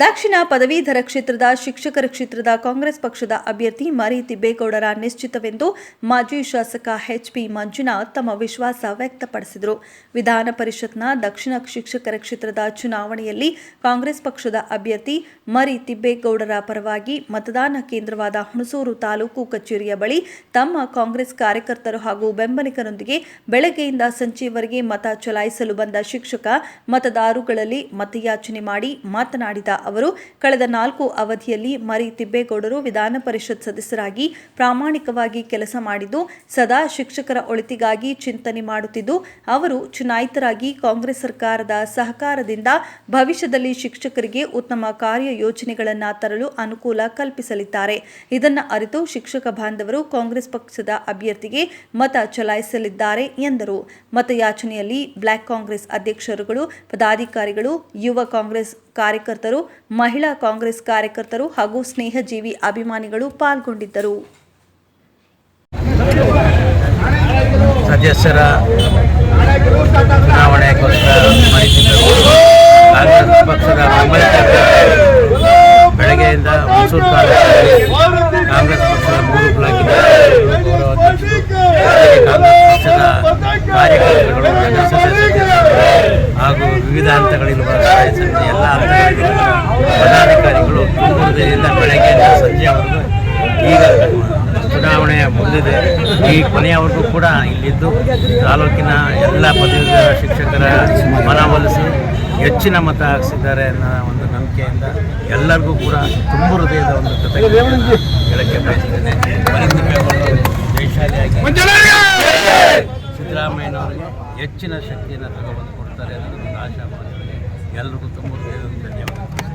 ದಕ್ಷಿಣ ಪದವೀಧರ ಕ್ಷೇತ್ರದ, ಶಿಕ್ಷಕರ ಕ್ಷೇತ್ರದ ಕಾಂಗ್ರೆಸ್ ಪಕ್ಷದ ಅಭ್ಯರ್ಥಿ ಮರಿ ತಿಬ್ಬೇಗೌಡರ ನಿಶ್ಚಿತವೆಂದು ಮಾಜಿ ಶಾಸಕ ಎಚ್ ಪಿ ಮಂಜುನಾಥ್ ತಮ್ಮ ವಿಶ್ವಾಸ ವ್ಯಕ್ತಪಡಿಸಿದರು. ವಿಧಾನ ಪರಿಷತ್ನ ದಕ್ಷಿಣ ಶಿಕ್ಷಕರ ಕ್ಷೇತ್ರದ ಚುನಾವಣೆಯಲ್ಲಿ ಕಾಂಗ್ರೆಸ್ ಪಕ್ಷದ ಅಭ್ಯರ್ಥಿ ಮರಿ ತಿಬ್ಬೇಗೌಡರ ಪರವಾಗಿ ಮತದಾನ ಕೇಂದ್ರವಾದ ಹುಣಸೂರು ತಾಲೂಕು ಕಚೇರಿಯ ಬಳಿ ತಮ್ಮ ಕಾಂಗ್ರೆಸ್ ಕಾರ್ಯಕರ್ತರು ಹಾಗೂ ಬೆಂಬಲಿಗರೊಂದಿಗೆ ಬೆಳಗ್ಗೆಯಿಂದ ಸಂಜೆವರೆಗೆ ಮತ ಚಲಾಯಿಸಲು ಬಂದ ಶಿಕ್ಷಕ ಮತದಾರುಗಳಲ್ಲಿ ಮತಯಾಚನೆ ಮಾಡಿ ಮಾತನಾಡಿದ ಅವರು ಕಳೆದ ನಾಲ್ಕು ಅವಧಿಯಲ್ಲಿ ಮರಿ ತಿಬ್ಬೇಗೌಡರು ವಿಧಾನ ಪರಿಷತ್ ಸದಸ್ಯರಾಗಿ ಪ್ರಾಮಾಣಿಕವಾಗಿ ಕೆಲಸ ಮಾಡಿದ್ದು, ಸದಾ ಶಿಕ್ಷಕರ ಒಳಿತಿಗಾಗಿ ಚಿಂತನೆ ಮಾಡುತ್ತಿದ್ದು, ಅವರು ಚುನಾಯಿತರಾಗಿ ಕಾಂಗ್ರೆಸ್ ಸರ್ಕಾರದ ಸಹಕಾರದಿಂದ ಭವಿಷ್ಯದಲ್ಲಿ ಶಿಕ್ಷಕರಿಗೆ ಉತ್ತಮ ಕಾರ್ಯ ಯೋಜನೆಗಳನ್ನು ತರಲು ಅನುಕೂಲ ಕಲ್ಪಿಸಲಿದ್ದಾರೆ. ಇದನ್ನು ಅರಿತು ಶಿಕ್ಷಕ ಬಾಂಧವರು ಕಾಂಗ್ರೆಸ್ ಪಕ್ಷದ ಅಭ್ಯರ್ಥಿಗೆ ಮತ ಚಲಾಯಿಸಲಿದ್ದಾರೆ ಎಂದರು. ಮತಯಾಚನೆಯಲ್ಲಿ ಬ್ಲಾಕ್ ಕಾಂಗ್ರೆಸ್ ಅಧ್ಯಕ್ಷರುಗಳು, ಪದಾಧಿಕಾರಿಗಳು, ಯುವ ಕಾಂಗ್ರೆಸ್ ಕಾರ್ಯಕರ್ತರು ಮಹಿಳಾ ಕಾಂಗ್ರೆಸ್ ಕಾರ್ಯಕರ್ತರು ಹಾಗೂ ಸ್ನೇಹಜೀವಿ ಅಭಿಮಾನಿಗಳು ಪಾಲ್ಗೊಂಡಿದ್ದರು. ಸದಸ್ಯರ ಚುನಾವಣೆಗೋಸ್ಕರ ಮರಿತಿದ್ದರು ಕಾಂಗ್ರೆಸ್ ಪಕ್ಷದ ಬೆಂಬಲಿತ ಅಭ್ಯರ್ಥಿ ಬೆಳಗ್ಗೆಯಿಂದ ಮೈಸೂರು ತಾಲೂಕಿನಲ್ಲಿ ಕಾಂಗ್ರೆಸ್ ಪಕ್ಷದ ಮೂರು ಬ್ಲಾಕಿನ ಗೌರವಾಧ್ಯಕ್ಷರು ಜೊತೆಗೆ ಕಾಂಗ್ರೆಸ್ ಪಕ್ಷದ ಕಾರ್ಯಕರ್ತರುಗಳು ನಗರ ಸದಸ್ಯರು ಹಾಗೂ ವಿವಿಧ ಹಂತಗಳಿರುವ ಕಾರ್ಯಾಚರಣೆ ಎಲ್ಲ ಹಂತಗಳಿರುವ ಪದಾಧಿಕಾರಿಗಳು ಹೃದಯದಿಂದ ಬೆಳಗ್ಗೆಯಿಂದ ಸಂಜೆವರೆಗೂ ಈಗ ಚುನಾವಣೆ ಮುಂದಿದೆ. ಈ ಕೊನೆಯವರೆಗೂ ಕೂಡ ಇಲ್ಲಿದ್ದು ತಾಲೂಕಿನ ಎಲ್ಲ ಪದವೀಧರ ಶಿಕ್ಷಕರ ಮನವೊಲಿಸಿ ಹೆಚ್ಚಿನ ಮತ ಹಾಕಿಸಿದ್ದಾರೆ ಅನ್ನೋ ಒಂದು ನಂಬಿಕೆಯಿಂದ ಎಲ್ಲರಿಗೂ ಕೂಡ ತುಂಬ ಹೃದಯದ ಒಂದು ಕಥೆ ಹೇಳಕ್ಕೆ ಬಯಸ್ತೇನೆ. ಅವರಿಗೆ ಹೆಚ್ಚಿನ ಶಕ್ತಿಯನ್ನು ತಗೊಂಡು ಕೊಡ್ತಾರೆ ಅನ್ನೋದು ಒಂದು ಆಶಾಭಾವನೆ ಎಲ್ಲರಿಗೂ ತುಂಬ ಧನ್ಯವಾದ